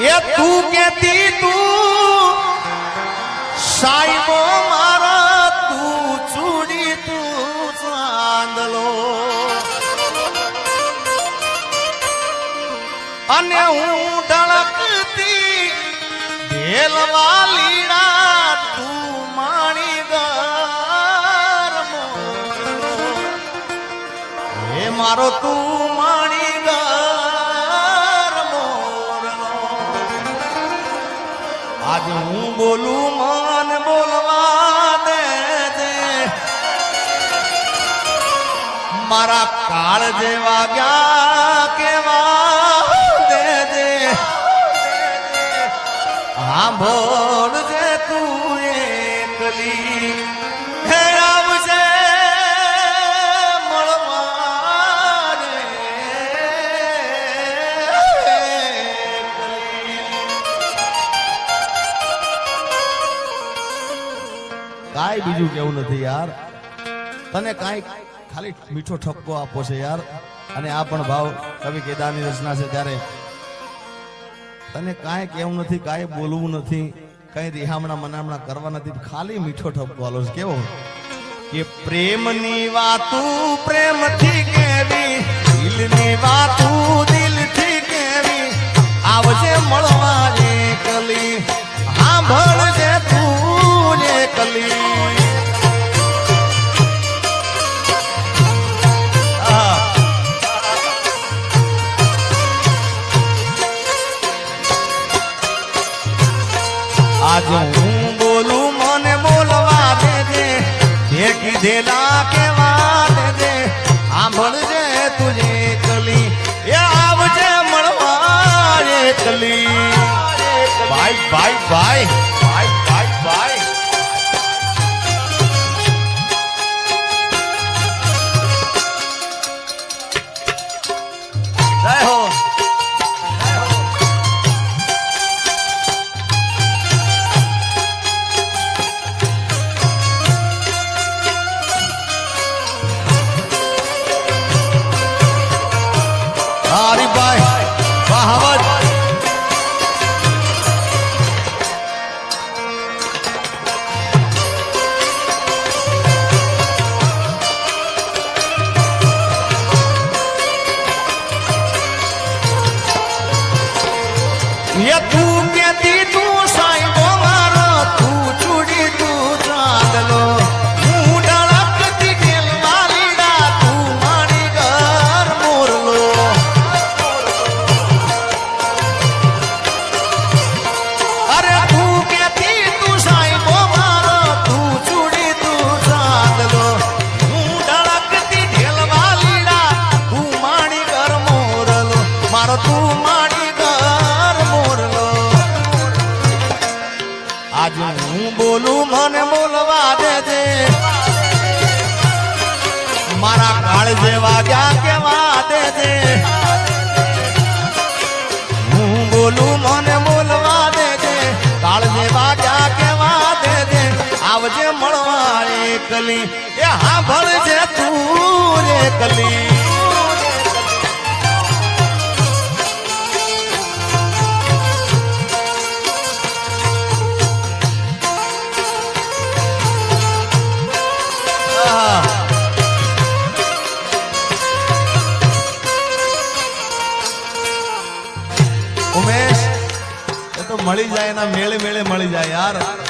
એ તું કેતી તું, સાઈબો મારા, તું ચૂડી તું ચાંદલો. અને હું ઢળકતી ઢેલવા લીડા, તું માણી હે મારો તું બોલું મન બોલવા દે મારા કાળ જેવા ગયા કેવા દે દે. સાંભળ જે તું એકલી કાંઈ બીજું કેવું નથી યાર. તને કાંઈ ખાલી મીઠો ઠપકો આપો છે યાર. અને આ પણ ભાવ કવિ કેદારની રચના છે ત્યારે. તને કાંઈ કેવું નથી, કાંઈ બોલવું નથી, કઈ રિહામણા મનામણા કરવા નથી, ખાલી મીઠો ઠપકો આલો છે. કેવો? કે પ્રેમની વાતું પ્રેમથી કેવી, દિલની વાતું દિલથી કેવી, આવજે મળવા કલી સાંભળજે તું કલી. આજ હું બોલું મને બોલવા દેજે. જે કીધેલા કેવા દેજે. સાંભળજે તુજે કલી. એ આવજે મળવા કલી. ભાઈ ભાઈ ભાઈ. ભાઈ ભાઈ ભાઈ. એના મેળે મેળે મળી જાય યાર.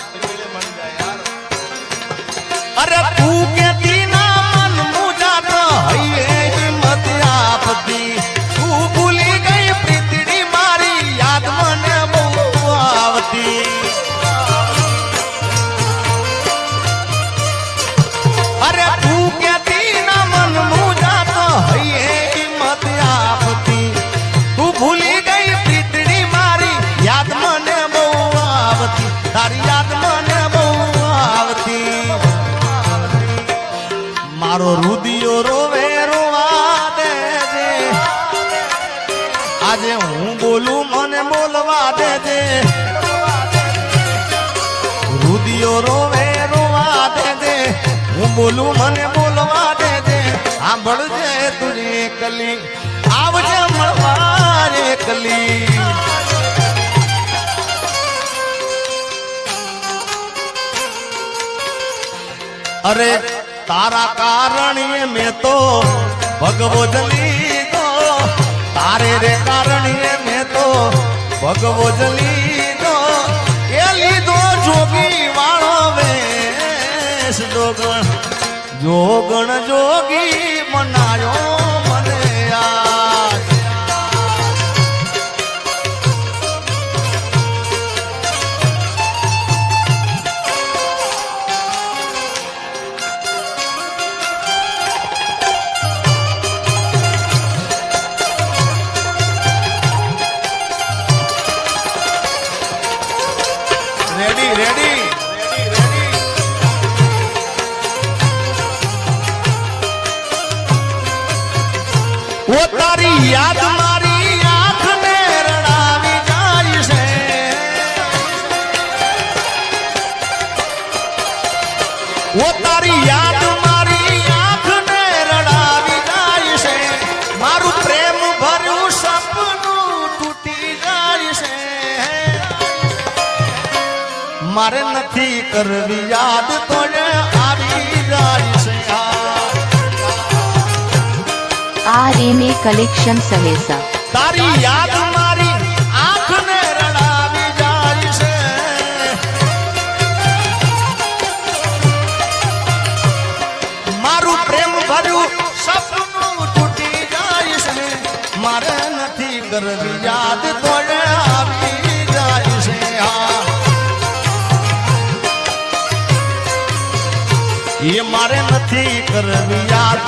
દેજે હું બોલું, મને બોલવા દેજે. રુદિયો રોવે, રોવા દેજે. હું બોલું, મને બોલવા દેજે. સાંભળજે તુરી કલી, આવજે મળવા રે કલી. અરે, તારા કારણે મેં તો ભગવો ભગવદની તારે રે કારણીએ મેં તો ભગવો જ લીધો. એ લીધો જોગી વાળો વેશ જોગણ. જોગણ જોગી મનાયો એ સહેસા. તારી યાદ મારી આંખને રડાવી જાય છે. મારું પ્રેમ ભર્યું સપનું તૂટી જાય છે. મારે નથી કરવી યાદ તોડે આવી જાય છે. હા. એ મારે નથી કરવી યાદ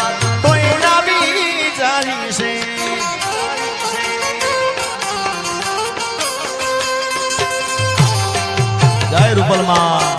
જય રૂપલમાં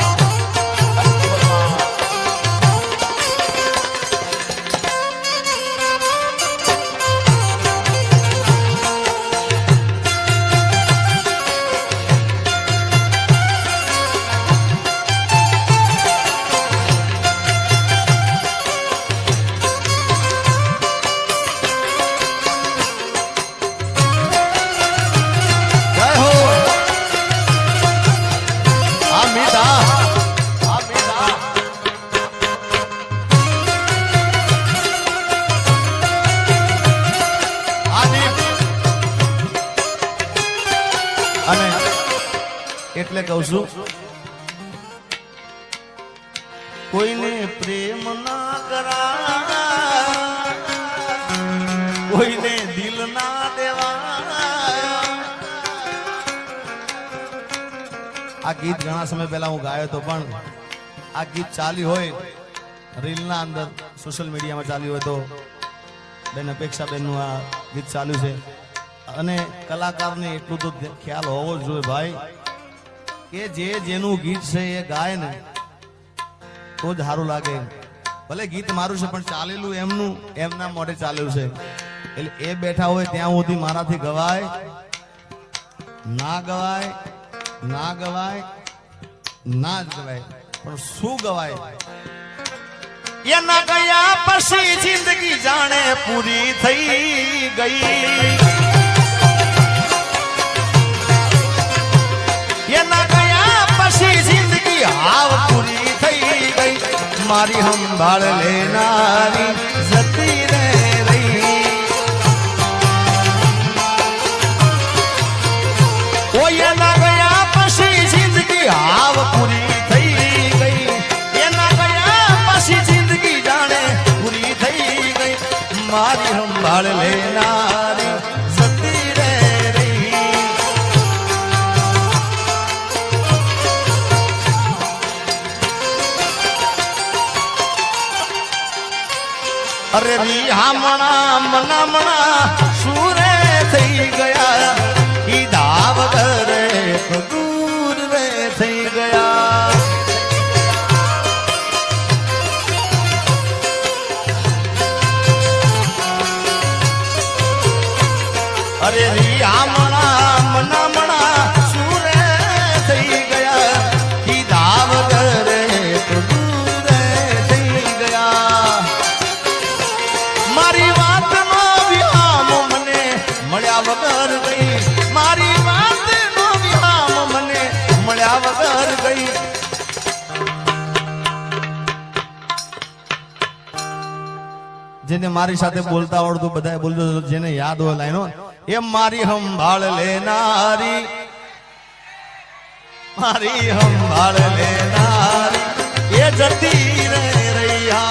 ગીત ઘણા સમય પહેલા હું ગાયો હતો, પણ આ ગીત ચાલ્યું હોય, રીલના અંદર, સોશિયલ મીડિયામાં ચાલ્યું હોય તો બેન અપેક્ષા બેનનું આ ગીત ચાલ્યું છે. અને કલાકારને એટલું તો ખ્યાલ હોવો જોઈએ ભાઈ, કે જે જેનું ગીત છે એ ગાય ને, તો જ સારું લાગે. ભલે ગીત મારું છે, પણ ચાલેલું એમનું, એમના મોઢે ચાલેલું છે. એટલે એ બેઠા હોય ત્યાં સુધી મારાથી ગવાય, ના ગવાય ના ગવાય, ના જ ગવાય. પણ શું ગવાય? એના ગયા પછી જિંદગી જાણે પૂરી થઈ ગઈ. એના ગયા પછી જિંદગી હાવ પૂરી થઈ ગઈ. મારી સંભાળ લેનારી મારી સંભાળ લેનારી જતી રે રહી. અરે રી હામણા મનામણા સુરે થઈ ગયા. જેને મારી સાથે બોલતા આવડતું બધા બોલતો જેને યાદ હોય લાઈનો. એ મારી સંભાળ લેનારી. મારી સંભાળ લેનારી. એ જતી રે રૈયા.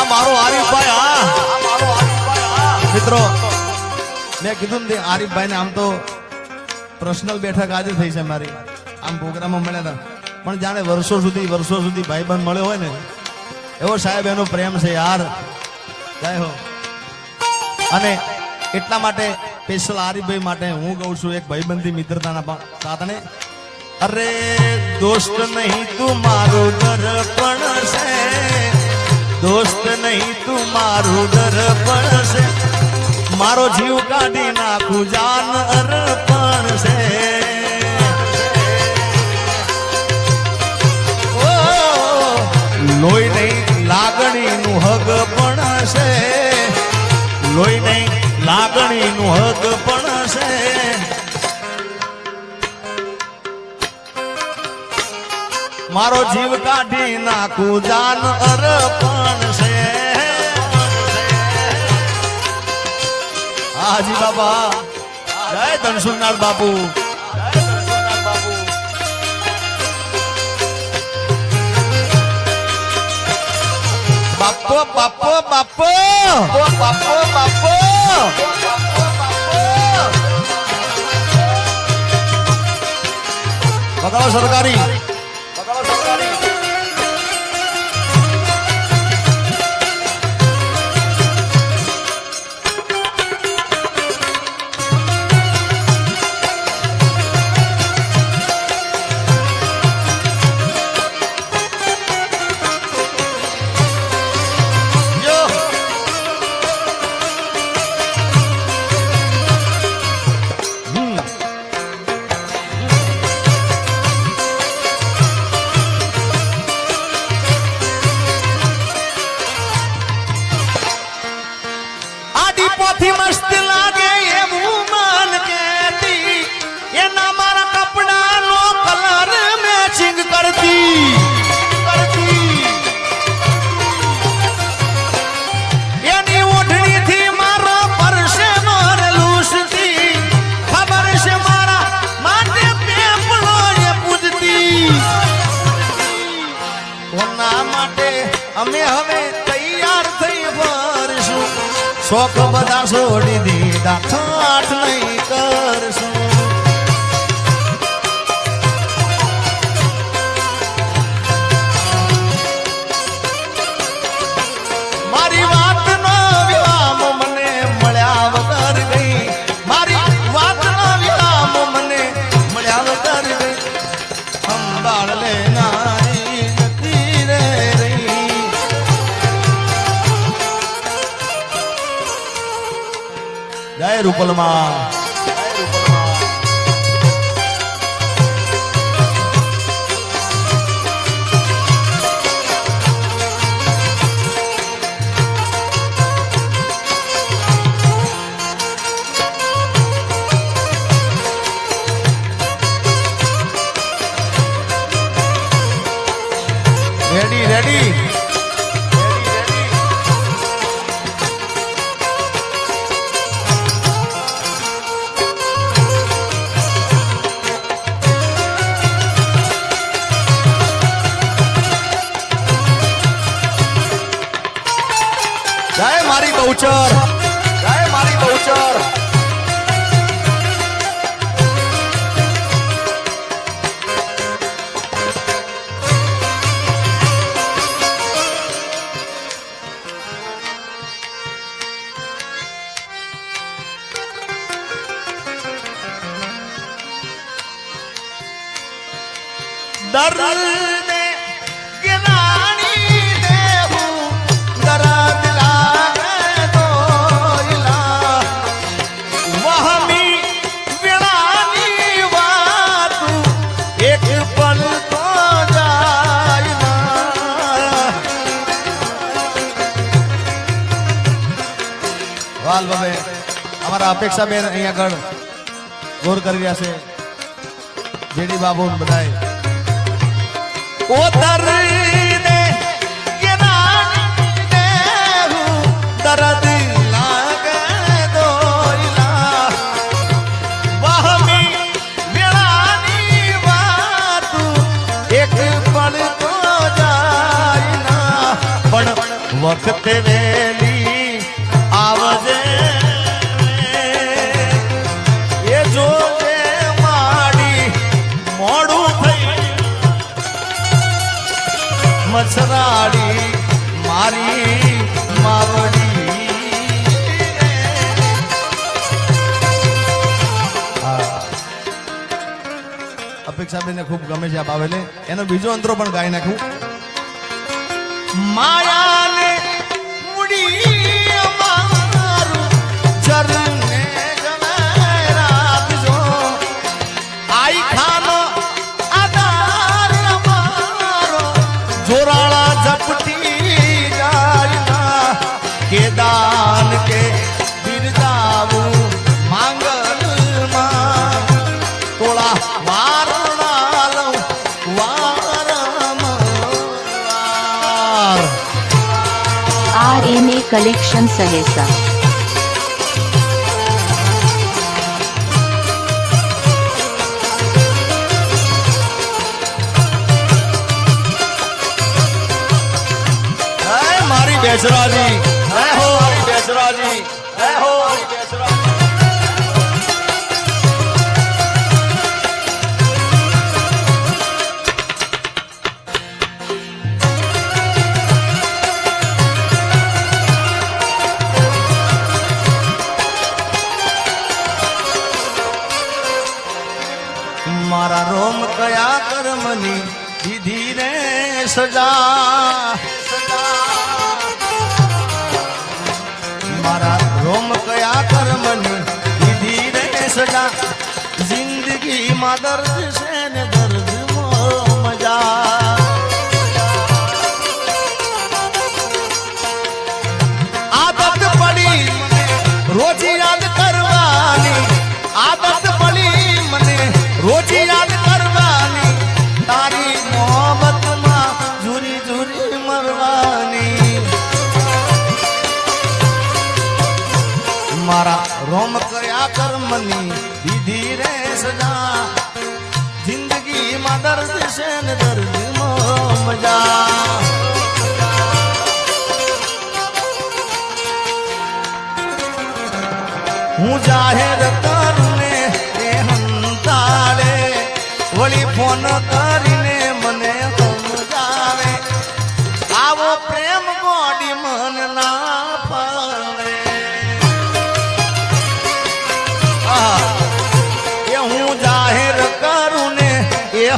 આ મારો આરીફભાઈ, હા. મિત્રો, મેં કીધું ને આરીફભાઈ ને આમ તો પર્સનલ બેઠક આજે થઈ છે મારી. આમ પ્રોગ્રામમાં મળ્યા હતા. પણ જાણે વર્ષો સુધી વર્ષો સુધી ભાઈબંધ મળ્યો હોય ને એવો સાહેબ, એનો પ્રેમ છે યાર. જય હો. અને એટલા માટે સ્પેશિયલ આરીફભાઈ માટે હું કહું છું, એક ભાઈબંધી મિત્રતાના કારણે અરે દોસ્ત નહીં તું મારું દર્પણ છે. દોસ્ત નહીં તું મારું દર્પણ છે. મારો જીવ કાઢી નાખું, જાન અર્પણ છે. લોહી નહીં લાગણીનું હગ પણ છે લોહી નહીં, લાગણીનું હગ પણ છે મારો જીવ કાઢી નાખું, જાન અર્પણ છે. હાજી બાબા. જય ધનસુરનાથ બાપુ. બાપો બાપો બાપો બાપો બાપો બગાડો સરકારી જય મારી વાલ બબે અમારા અપેક્ષા બેન અહીંયા આગળ ગોર કરી રહ્યા છે. જેડી બાબુ બધાય ઓ દર્દ જ્ઞાન દર્દ લાગે દોયલા વહમી એક પળ તો જાય ના પણ વખતે વેલી મછરાડી મારી માવડી. અપેક્ષાબેનને ખૂબ ગમે છે આ બાવેલે. એનો બીજો અંતરો પણ ગાઈ નાખું. માયાને મૂડી આર એમ એ કલેક્શન સહેસા સજા મારા રોમ કયા કર્મની દીધી રે દર્દ છે ને દર્દ મારા રોમ કયા કર્મની દીધી રે સજા. જિંદગીમાં દર્દ છે ને દર્દ મજા. હું જાહેર કરું ને એ હંતાડે વળી ફોન કરીને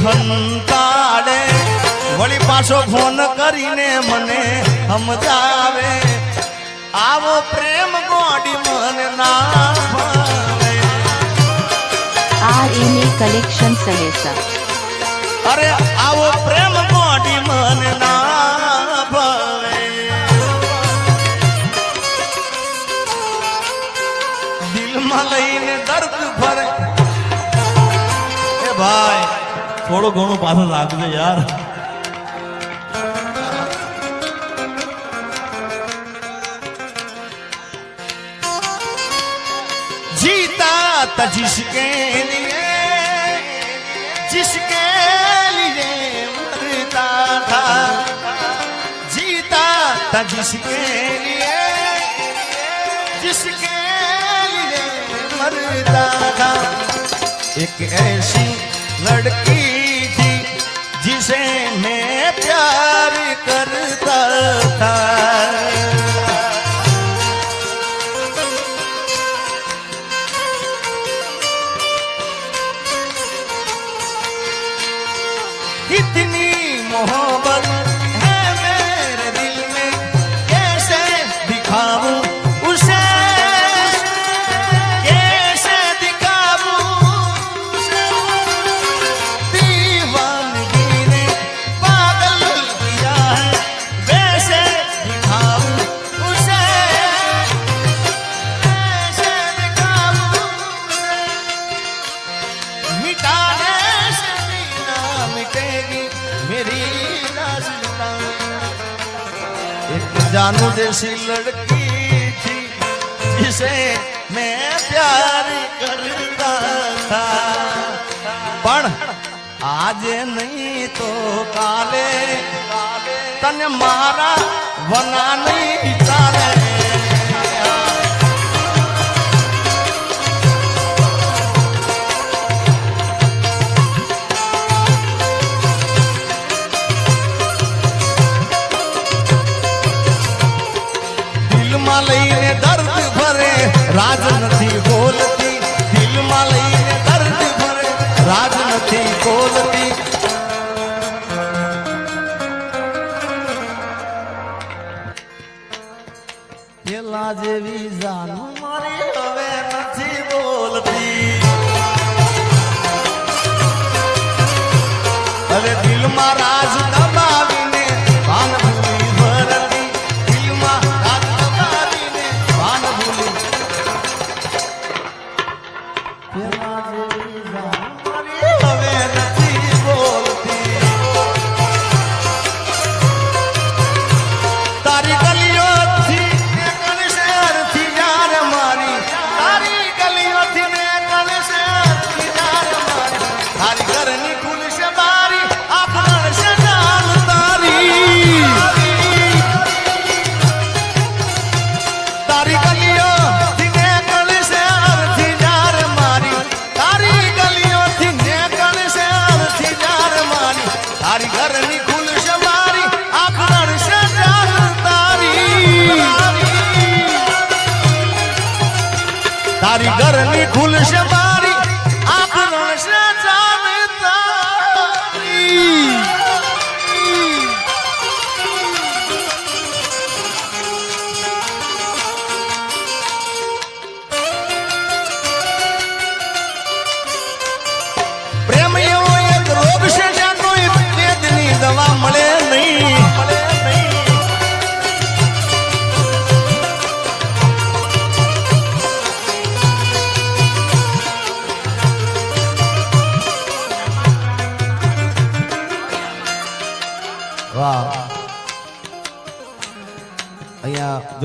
હંતાડે વળી પાછો ફોન કરીને મને સમજાવે. આવો પ્રેમ ગોડી મને ના આ આર એમ એ કલેક્શન સહેસા અરે આવો પ્રેમ થોડું ઘણું પાછળ રાખજો યાર जीता था जिसके लिए जिसके लिए मरता था जीता था जिसके लिए जिसके लिए मरता था एक ऐसी लड़की थी जिसे मैं प्यार करता था इतनी मोहब्बत ऐसी लड़की थी जिसे मैं प्यार करता था। पण आज नहीं तो काले। तन मारा बना नहीं चाले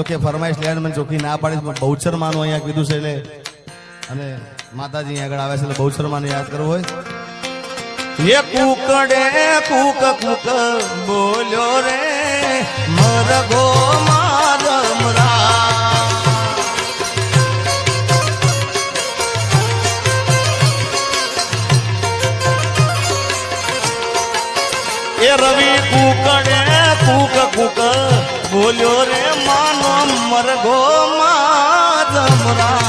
કે ફરમાઈશ લેન્ડ મને ચોખ્ખી ના પાડીશ. પણ બહુચર માનું અહીંયા કીધું છે એટલે અને માતાજી આગળ આવે છે એટલે બહુચર માને યાદ કરવું હોય. એ કુકડે કુક કુક બોલ્યો રે મરગો એ રવિ કુકડે કુક કુક બોલ્યો રે માનો માધમરા હાજી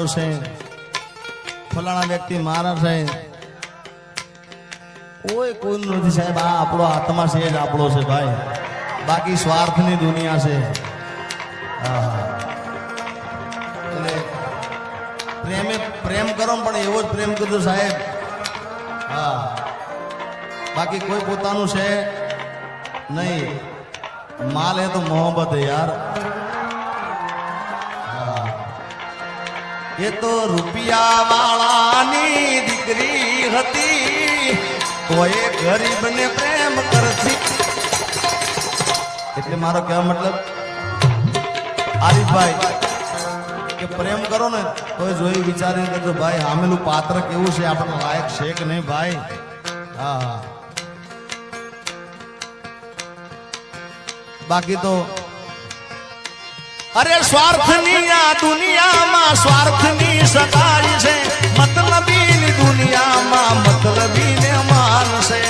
મારો છે. ફલાણા વ્યક્તિ મારા છે. કોઈ કોઈ નથી સાહેબ, આ આપણો આત્મા છે જ આપણો છે ભાઈ. બાકી સ્વાર્થની દુનિયા છે. પ્રેમે, પ્રેમ કરો પણ એવો જ પ્રેમ કરજો સાહેબ. હા. બાકી કોઈ પોતાનું છે નહીં. માલ હે તો મોહબ્બત યાર. એ તો રૂપિયા વાળાની દીકરી હતી. તોય ગરીબને પ્રેમ કરતી. એટલે મારો કહેવા મતલબ, આરીફભાઈ, કે પ્રેમ કરો ને તોય જોઈ વિચારી કરજો ભાઈ આમેલું પાત્ર કેવું છે? આપણને લાયક છે કે નહીં ભાઈ? હા. બાકી તો અરે સ્વાર્થની આ દુનિયામાં સ્વાર્થની સગાઈ છે, મતલબીની દુનિયામાં મતલબીને માનશે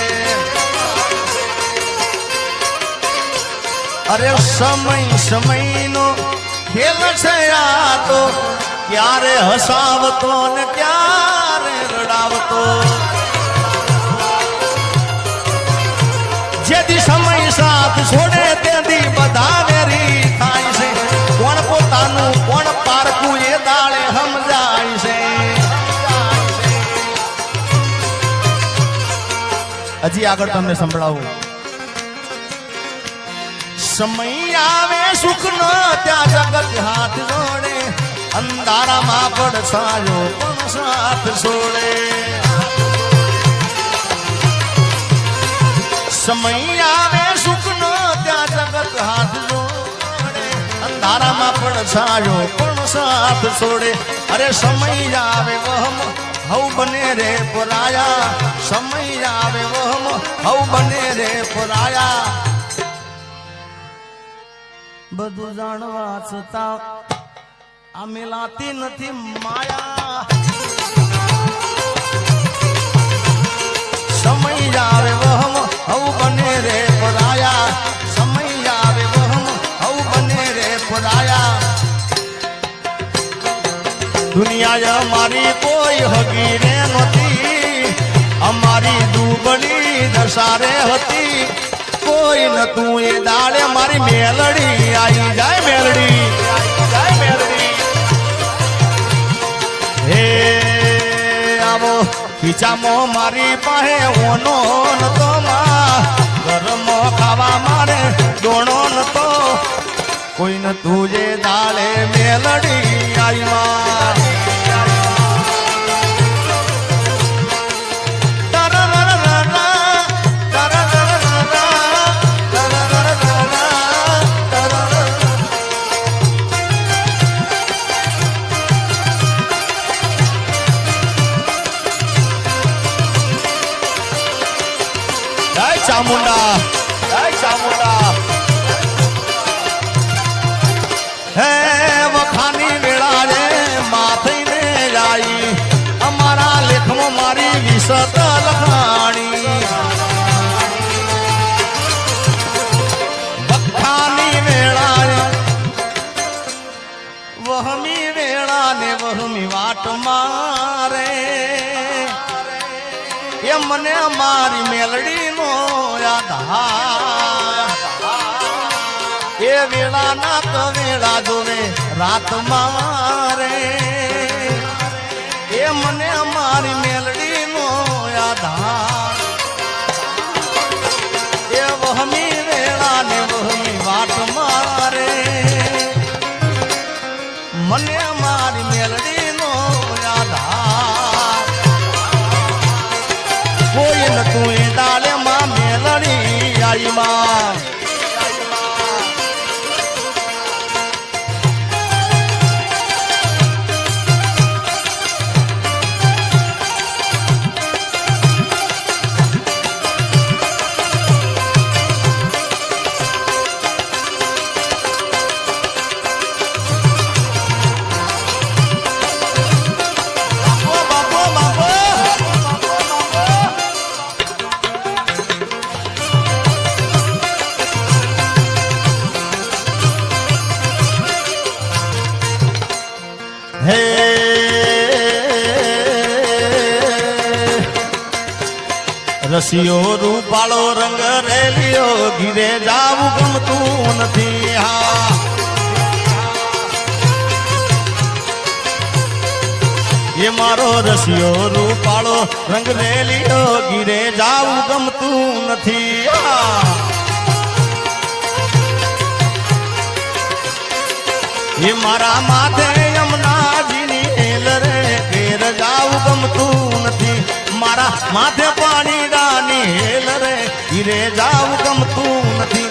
અરે સમય સમયનો ખેલ છે આ તો, ક્યારે હસાવતો ને ક્યારે રડાવતો. જેથી સમય સાથ છોડે, તેથી બધા વેરી થાય છે કોણ પારખું એ દાળે સમજાય છે. હજી આગળ તમને સંભળાવું. સમય આવે, સુખ નો ત્યાં જગત હાથ જોડે. અંધારામાં પડછાયો પણ સાથ છોડે. સમય આવે, સુખ નો ત્યાં જગત હાથ જોડે. અંધારામાં પડછાયો પણ સાથ છોડે. અરે સમય આવે વહમ, હવ બને રે પરાયા. સમય આવે વહમ, હવ બને રે પરાયા. બધું જાણવા છતાં આ મિલાતી નથી માયા. સમય આવે વહમ, હવ બને રે પરાયા. રે પરાયા દુનિયા અમારી કોઈ હગી નહોતી. અમારી દુબળી દશારે હતી. કોઈ નતું એ દાડે મારી મેલડી. આવી જાય મેલડી. જાય મેલડી. હે, આવો. મારી પાસે ઓનો નતો માં. કોઈ મને મારી મેલડી નો યાદ એ વેળા ના તો વેળા જોવે રાત મારે એ મને મારી મેલડી નો યાદ એ વહમી વેળા ને વહમી વાટ મારે. મારી મેલડી મેલડી રસિયો રૂપાળો રંગ રેલિયો ઘીરે જાવું ગમતું નથી. હા. એ મારો રસિયો રૂપાળો રંગ રેલિયો ઘીરે જાવું ગમતું નથી. હા. એ મારા માથે યમુનાજીની હેલ રે ફેર જાવું ગમતું નથી. મારા માથે પાણી ડાની હેલ રે હીરે જાવ ગમતું નથી.